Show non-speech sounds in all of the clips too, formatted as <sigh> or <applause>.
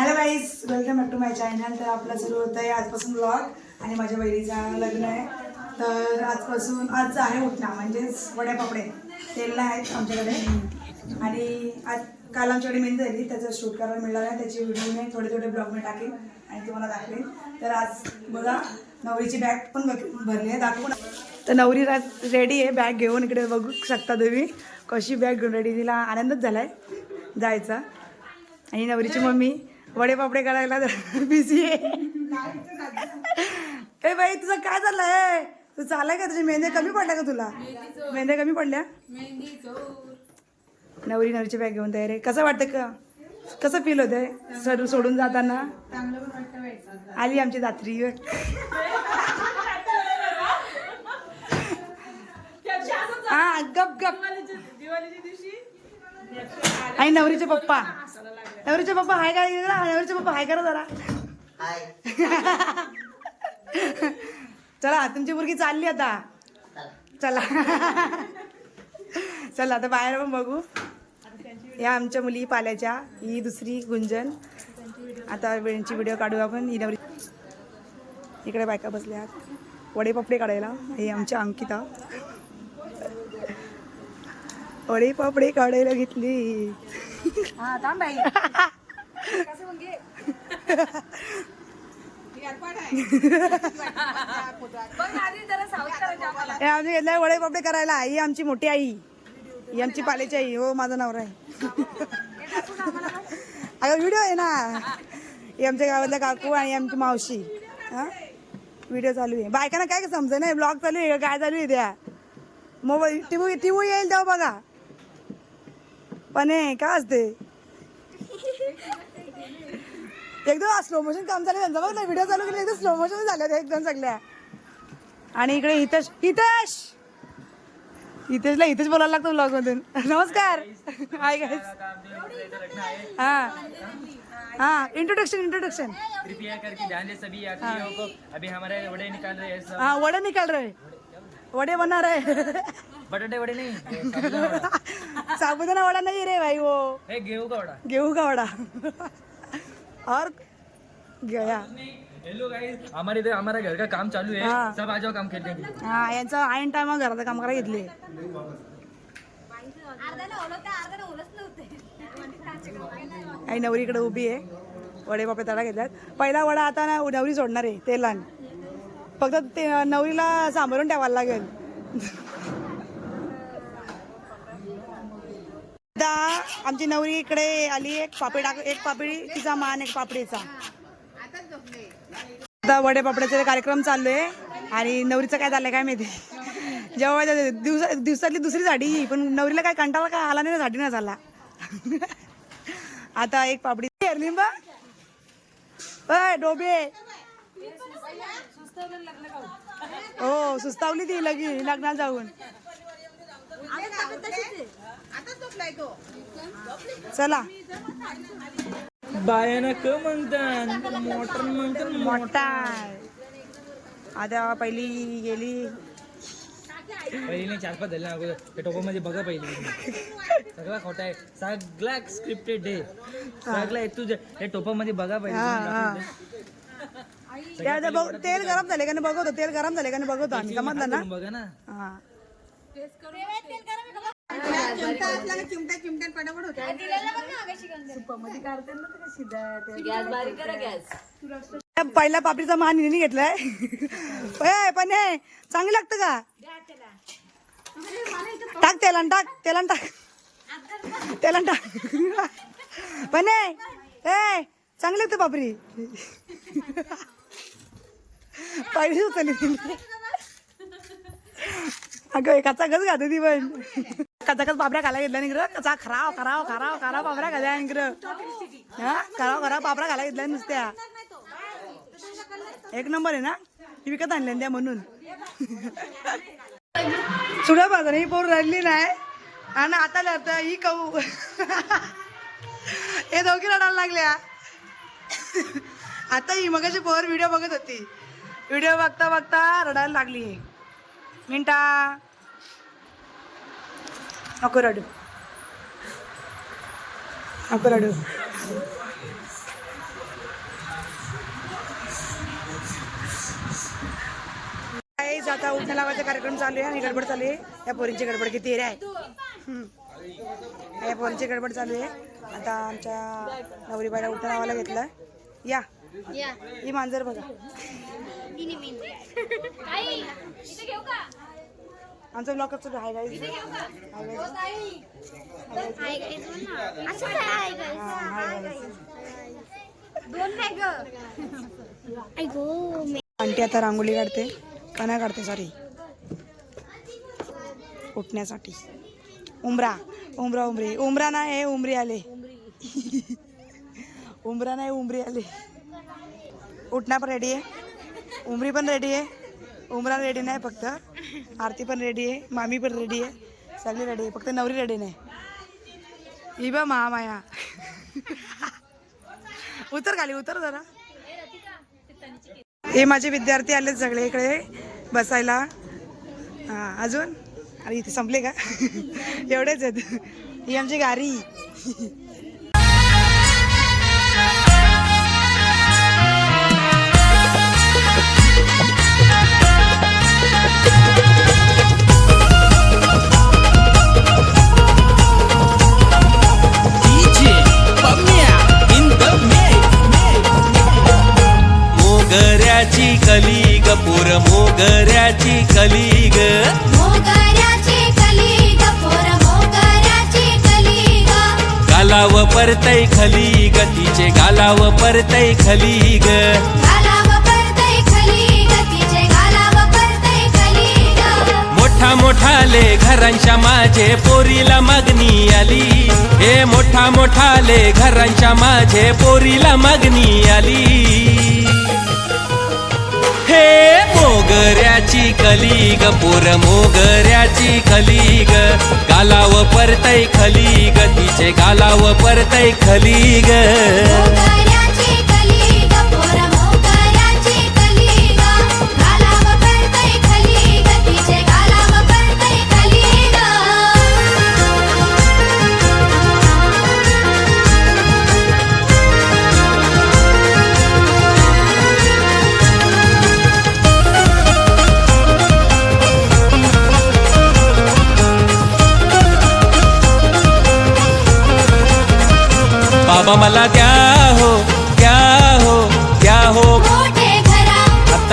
Hello guys welcome back to my channel तर आपलं सुरू होतं आहे आजपासून ब्लॉग आणि माझ्या बहिणीचा लग्न आहे. तर आजपासून आज आहे उठणा म्हणजेच वड्या पापडे तेलला आहेत आमच्याकडे. आणि आज काल आमच्याकडे मेहनत झाली त्याचं शूट करायला मिळालं आहे. त्याची व्हिडिओ मी थोडे थोडे ब्लॉग मी टाकेन आणि तुम्हाला दाखवेन. तर आज बघा नवरीची बॅग पण भरली आहे. दाखवून तर नवरी रेडी आहे. बॅग घेऊन इकडे बघू शकता तुम्ही कशी बॅग घेऊन रेडी तिला आनंदच झाला आहे जायचा. आणि नवरीची मम्मी वडे पापडे करायला बिझी आहे. ए बाई तुझं काय चाललंय तू चाललाय का तुझे? मेहंदे कमी पडल्या का तुला? मेहंदे कमी पडल्या? नवरी नवरीची बॅग घेऊन तयार आहे. कसं वाटतं का? कसं फील होतंय? सर सोडून जाताना? आली आमची दात्री. हा गप गप. आणि नवरीचे पप्पा. नवरीचे पप्पा हाय काय नवरीचे पप्पा हाय करा जरा. चला तुमची मुलगी चालली आता. चला. चला आता बाहेर पण बघू. या आमच्या मुली पाल्याच्या. ही दुसरी गुंजन. आता वेळची व्हिडिओ काढू आपण. ही नवरी इकडे बायका बसल्या वडे पपडे काढायला. ही आमच्या अंकिता. वडे पापडे काढायला घेतली. <laughs> हे <laughs> <laughs> आम्ही घेतलाय वडे पापडे करायला. ही आमची मोठी आई. ही आमची पाल्याची आई. हो माझा नवरा आहे. अगं व्हिडिओ आहे ना. ही आमच्या गावातल्या काकू आणि आमची मावशी. हा? व्हिडिओ चालू आहे. बायकांना काय समजा नाही ब्लॉग चालू आहे काय चालू आहे त्या? मोबाईल टिवू टिवू येईल तेव्हा बघा. पण हे काय असते एकदम स्लो मोशन काम चालू आहे त्यांचं बघ ना व्हिडिओ चालू केले एकदम स्लो मोशन झाल्या एकदम सगळ्या. आणि इकडे हितेश हितेश! हितेशला हितेश बोलायला लागतो ब्लॉग मधून नमस्कार. हाय गाईज हा. हा इंट्रोडक्शन इंट्रोडक्शन कृपया करके ध्यान दे सभी यात्रियों को। अभी हमारे वड़े निकाल रहे हैं सब। हा वडे निकाल रहे वडे बनणार आहे. बटाटे वड़े नहीं. <laughs> साबुदाना वड़ा। नाही रे भाई वो ए, गेहूं का वड़ा? गेहूं का वडा? और गया. हेलो गाइस हमारे इधर हमारा घर का काम चालू है हाँ। सब आ जाओ काम लिए हा यांचा आईन टायमा घराचं काम करायला घेतले. आई नवरी इकडे उभी आहे. वडे बापे तडा घेतल्यात पहिला वडा आता ना नवरी सोडणार आहे तेलान. फक्त ते नवरीला सांभाळून ठेवायला लागेल. आता आमची नवरी इकडे आली एक पापडी एक पापडी तिचा मान एक पापडीचा. आता वडे पापड्याचा कार्यक्रम चालू आहे आणि नवरीचं काय झालंय काय माहिती? जेव्हा दिवसा दिवसातली दुसरी साडी ही, पण नवरीला काय कंटाळा काय आला नाही ना साडी नाही झाला. आता एक पापडी लिंबा अय डोबे. हो सुस्तावली ती लगी लग्नाला जाऊन. चला. बायाना क म्हणतात मोटर म्हणतात मोठा आता पहिली गेली. पहिले चार पाच झाले ना अगोदर. त्या टोपामध्ये बघा पहिले. सगळा खोटा आहे. सगळा स्क्रिप्टेड आहे. सगळा तुझ्या त्या टोपामध्ये बघा हा, हा. पहिले त्या बघ- तेल गरम झाले का नाही बघतो तेल गरम झाले का नाही बघतो आम्ही समजलं ना? बघा ना. हा. पहिला पापडीचा मान हिने घेतलाय. ए, पण हे चांगलं लागतं का? टाक तेलान टाक तेलान टाक. तेलान टाक. पण ए ए, चांगली लागतं पापडी. पाहिजे होत अगं एकाचा गच घाते ती पण. कचाकच कच पापड्या खायला घेतल्या निघर कचा खराव खराव खराव खराव पापड्या खाल्या निघर हा? खराव खराव पापड्या खायला घेतल्या नुसत्या. एक नंबर आहे ना? ती विकत आणल्या त्या म्हणून. सुद्धा बाजार ही पोर राहिली नाही. आणि आता लढतं ही कहू हे दोघी रडायला लागल्या. आता ही मगाची पोर व्हिडिओ बघत होती. व्हिडिओ बघता बघता रडायला लागली. मिनटा नको रडू. नको रडू. आता उठण्या लावायचा कार्यक्रम चालू आहे आणि गडबड चालू आहे. या पोरींची गडबड किती रे? आहे या पोरींची गडबड चालू आहे. आता आमच्या नवरीबाईला उठण्या लावायला घेतलं. या. ही मांजर बघा. आमचा ब्लॉग कसं हाय गाईज हाय गाईस बोल ना. असं काय? हाय गाईस दोन नाही ग आई गो मी. आंटी आता रांगोळी काढते. कणा काढते सॉरी उठण्यासाठी. उमरा. उमरा उमरी. उमरा नाही उमरी आले. उमरा नाही उमरी आले. उठणा पण रेडी आहे उमरी पण रेडी आहे उमरा रेडी नाही फक्त। आरती पण रेडी आहे मामी पण रेडी आहे सगळी रेडी आहे फक्त नवरी रेडी नाही ही। बा महामाया उतर खाली उतर जरा। हे माझे विद्यार्थी आले सगळे इकडे बसायला. हा अजून? अरे इथे संपले का? <laughs> एवढेच आहेत. ही आमची गारी. मोगऱ्याची कली ग पोर मोगऱ्याची कली ग मोगऱ्याची कली ग पोर मोगऱ्याची कली ग गालाव परतय खली ग तिचे गालाव परतय खली ग गालाव पडतय खली ग तिचे गालाव पडतय खली ग मोठा मोठाले घरांच्या माझे पोरीला मागणी आली. हे मोठा मोठाले घरांच्या माझे पोरीला मागणी आली. मोगऱ्याची कली ग पोर मोगऱ्याची कली ग गालाव परतय खली ग तिचे गालाव परतय खलीग.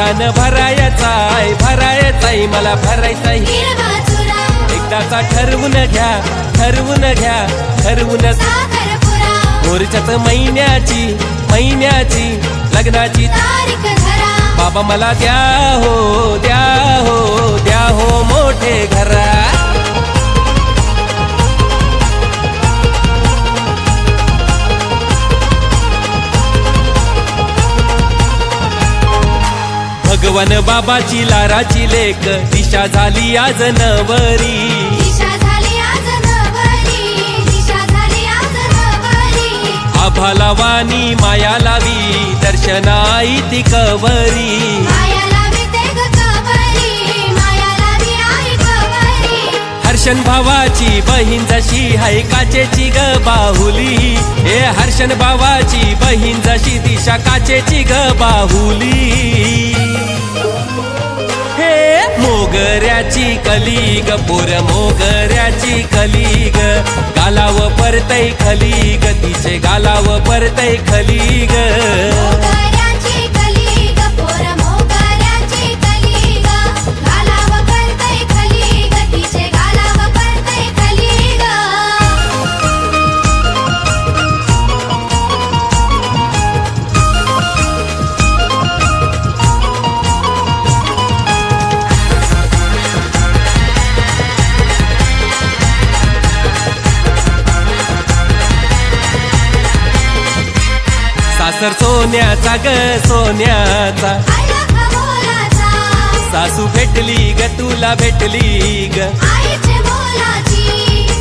हातान भरायचाय भरायचाय मला भरायचाय. एकदाचा ठरवून घ्या ठरवून घ्या ठरवून मोरच्यात महिन्याची महिन्याची लग्नाची. बाबा मला द्या हो द्या हो द्या हो मोठे घरा. भगवान बाबाची लाराची लेख. दिशा झाली आज नवरी. दिशा झाली आज नवरी. दिशा झाली आज नवरी. आभाला वाणी माया लावी. दर्शनाई ती कवरी. माया लावी ते आई कवरी. हर्षण भावाची बहीण जशी हाय काचेची ग बाहुली. दर्शन हर्षण भावाची बहीण जशी दिशा काचेची ग बाहुली. हे मोगऱ्याची कली ग पोर मोगऱ्याची कली ग. गालाव परतय खली ग तिचे गालाव परतय खली ग. सोन्याचा ग सोन्याचा. सासू भेटली ग तुला भेटली ग.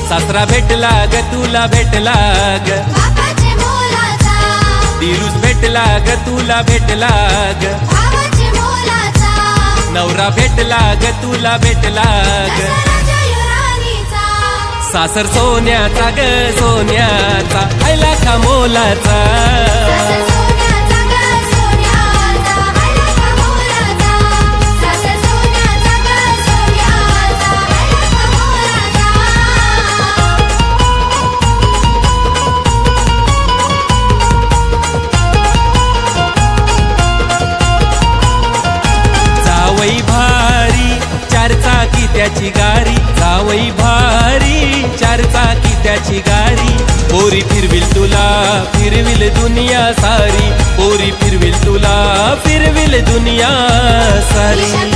सासरा भेटला ग तुला भेटला ग. दिरूस भेटला ग तुला भेटला ग. नवरा भेटला ग तुला भेटला ग. सासर सोन्याचा ग सोन्याचा. आयला का मोलाचा? त्याची गारी जावई भारी. चार चाकी त्याची गारी. पोरी फिरविल तुला फिरविल दुनिया सारी. पोरी फिरविल तुला फिरविल दुनिया सारी.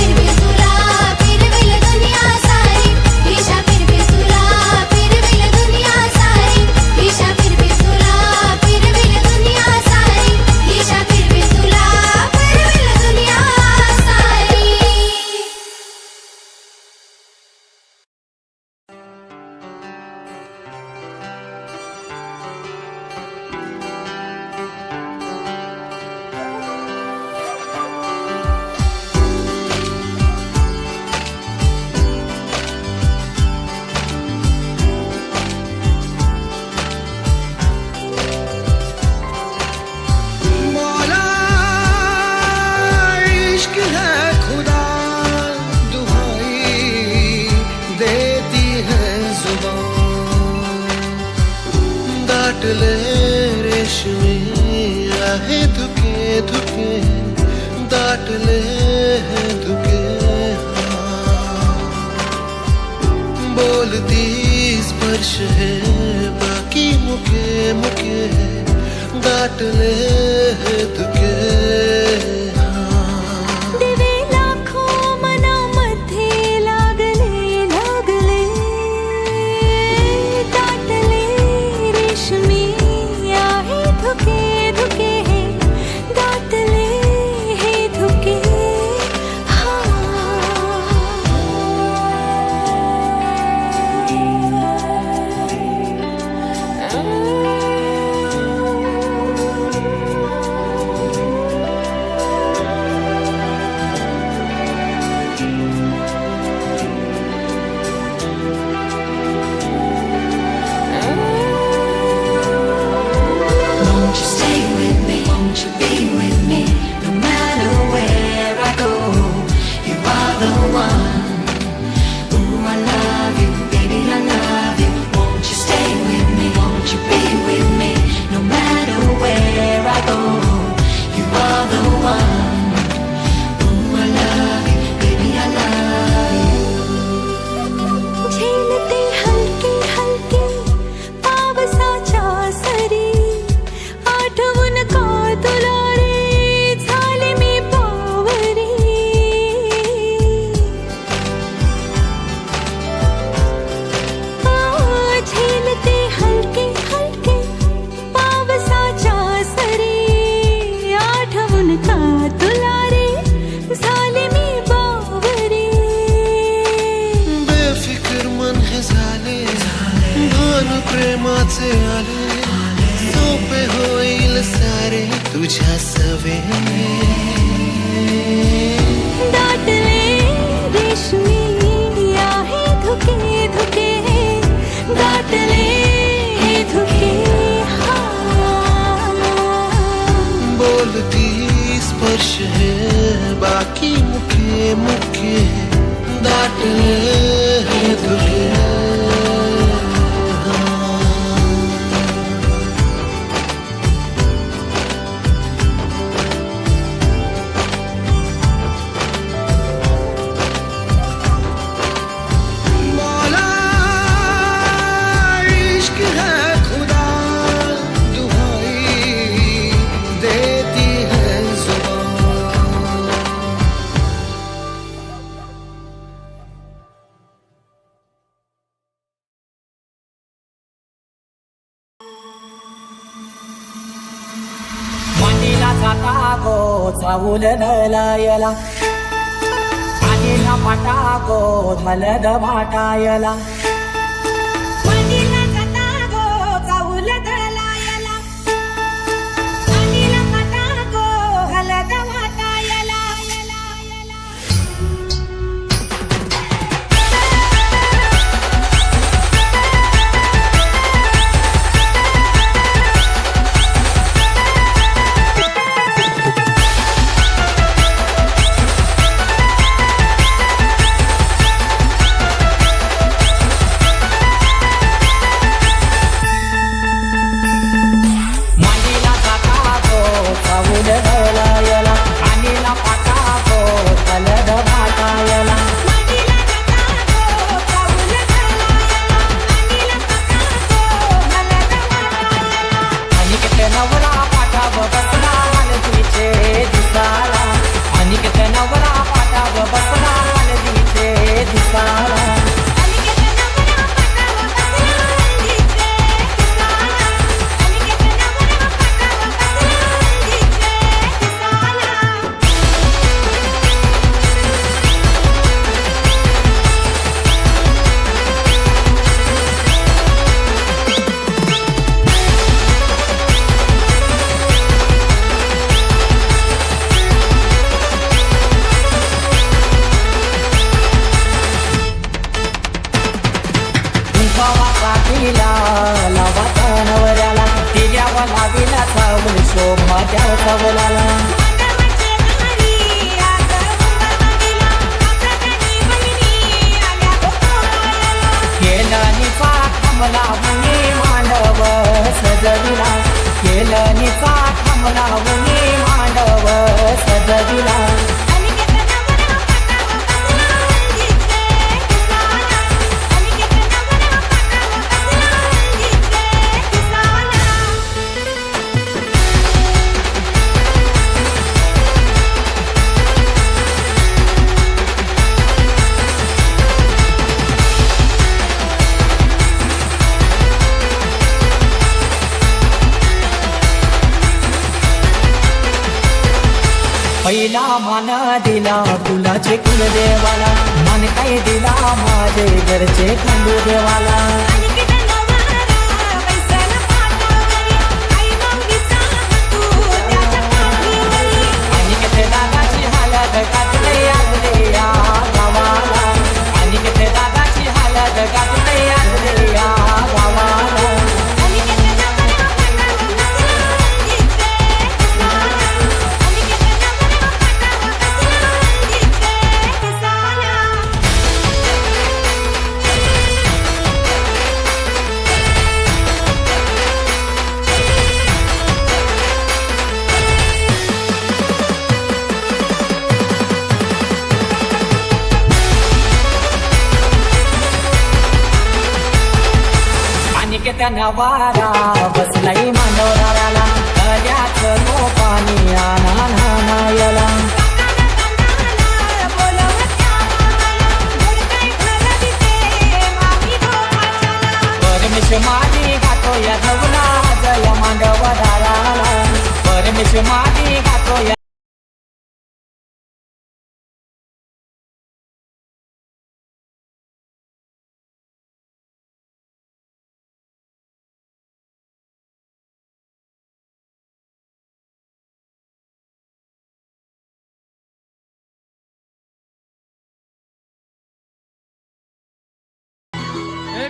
चावूल लायला पाणीला पाटा गो मलद माटायला.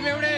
ए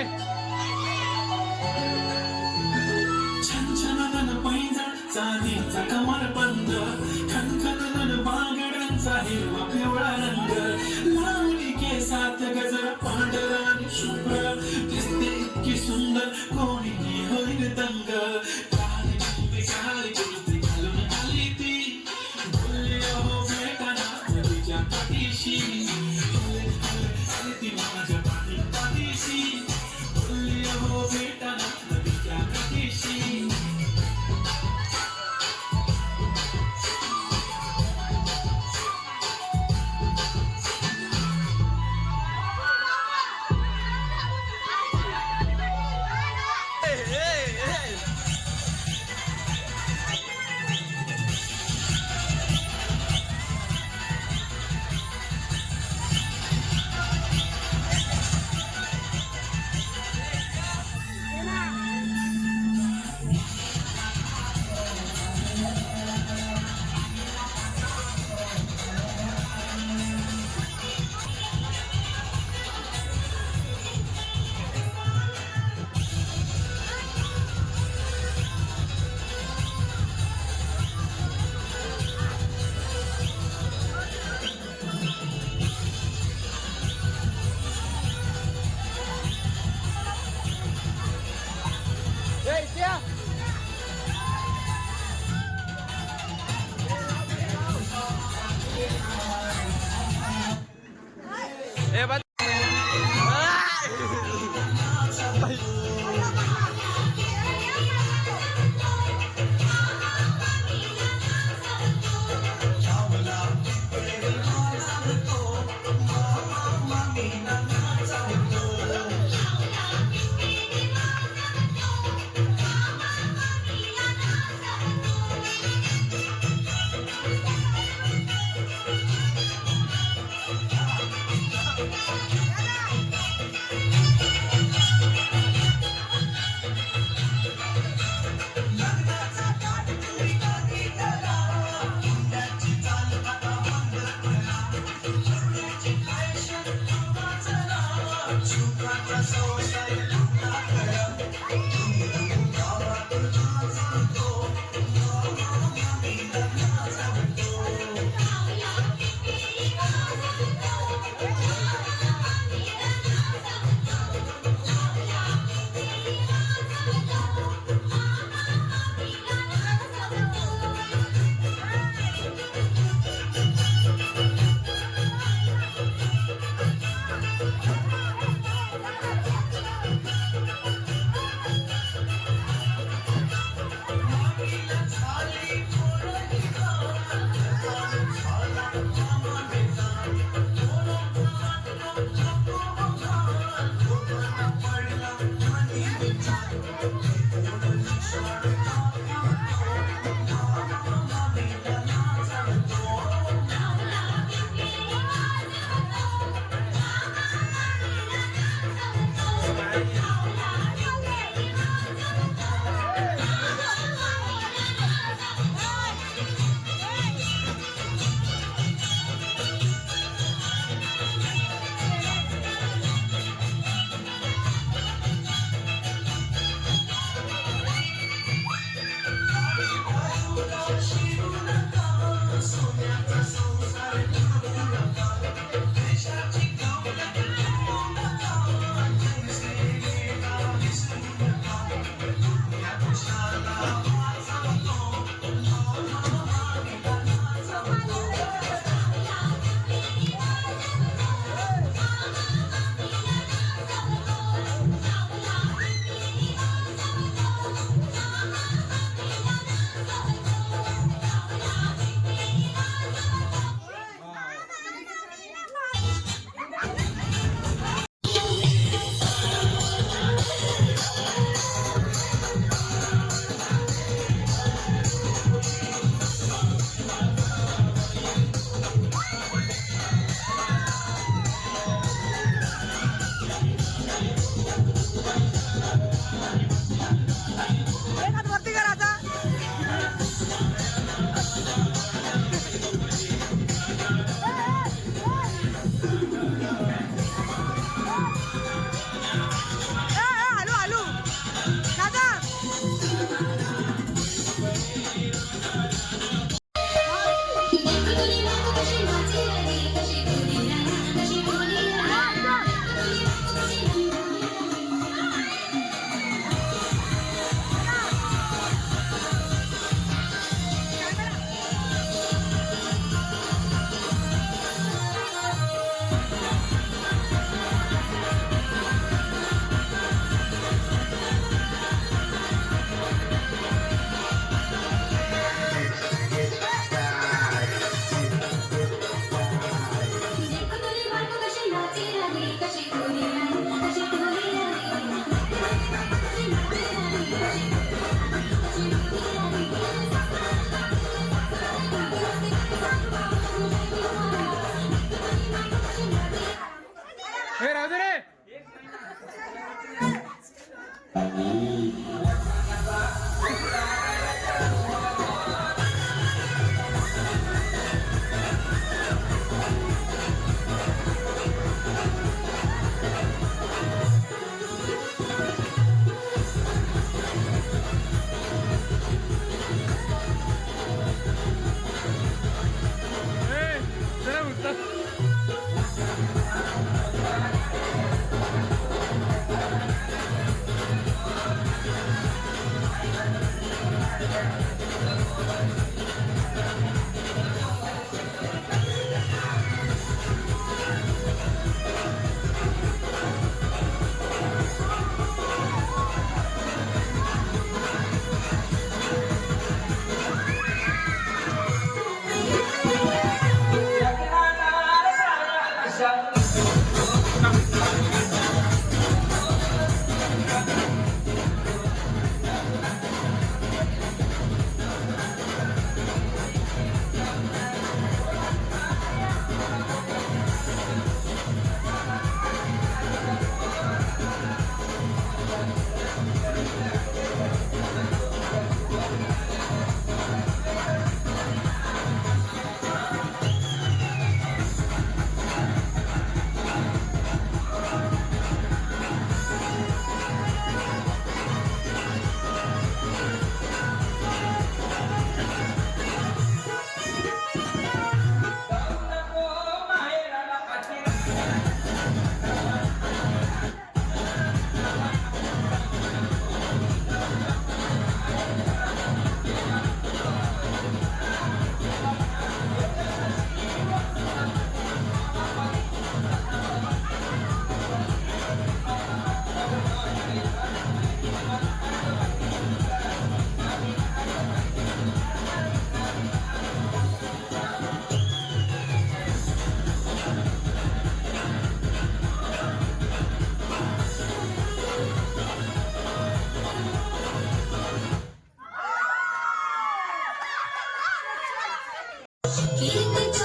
Keep it